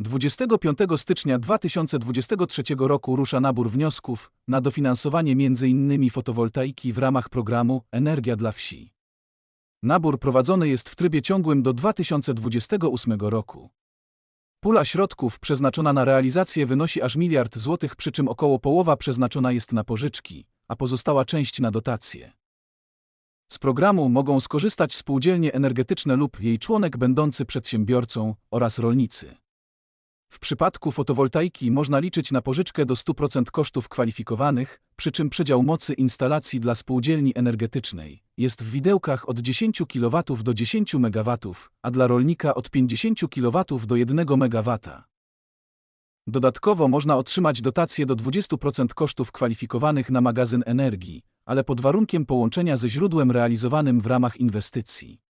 25 stycznia 2023 roku rusza nabór wniosków na dofinansowanie m.in. fotowoltaiki w ramach programu Energia dla Wsi. Nabór prowadzony jest w trybie ciągłym do 2028 roku. Pula środków przeznaczona na realizację wynosi aż miliard złotych, przy czym około połowa przeznaczona jest na pożyczki, a pozostała część na dotacje. Z programu mogą skorzystać spółdzielnie energetyczne lub jej członek będący przedsiębiorcą oraz rolnicy. W przypadku fotowoltaiki można liczyć na pożyczkę do 100% kosztów kwalifikowanych, przy czym przedział mocy instalacji dla spółdzielni energetycznej jest w widełkach od 10 kW do 10 MW, a dla rolnika od 50 kW do 1 MW. Dodatkowo można otrzymać dotację do 20% kosztów kwalifikowanych na magazyn energii, ale pod warunkiem połączenia ze źródłem realizowanym w ramach inwestycji.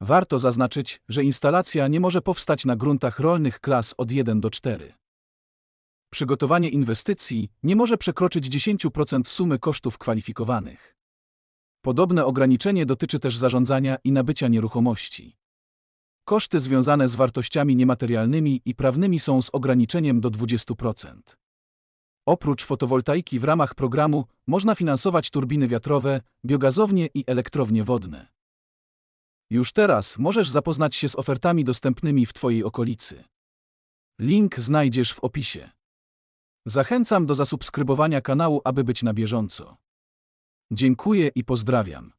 Warto zaznaczyć, że instalacja nie może powstać na gruntach rolnych klas od 1 do 4. Przygotowanie inwestycji nie może przekroczyć 10% sumy kosztów kwalifikowanych. Podobne ograniczenie dotyczy też zarządzania i nabycia nieruchomości. Koszty związane z wartościami niematerialnymi i prawnymi są z ograniczeniem do 20%. Oprócz fotowoltaiki w ramach programu można finansować turbiny wiatrowe, biogazownie i elektrownie wodne. Już teraz możesz zapoznać się z ofertami dostępnymi w Twojej okolicy. Link znajdziesz w opisie. Zachęcam do zasubskrybowania kanału, aby być na bieżąco. Dziękuję i pozdrawiam.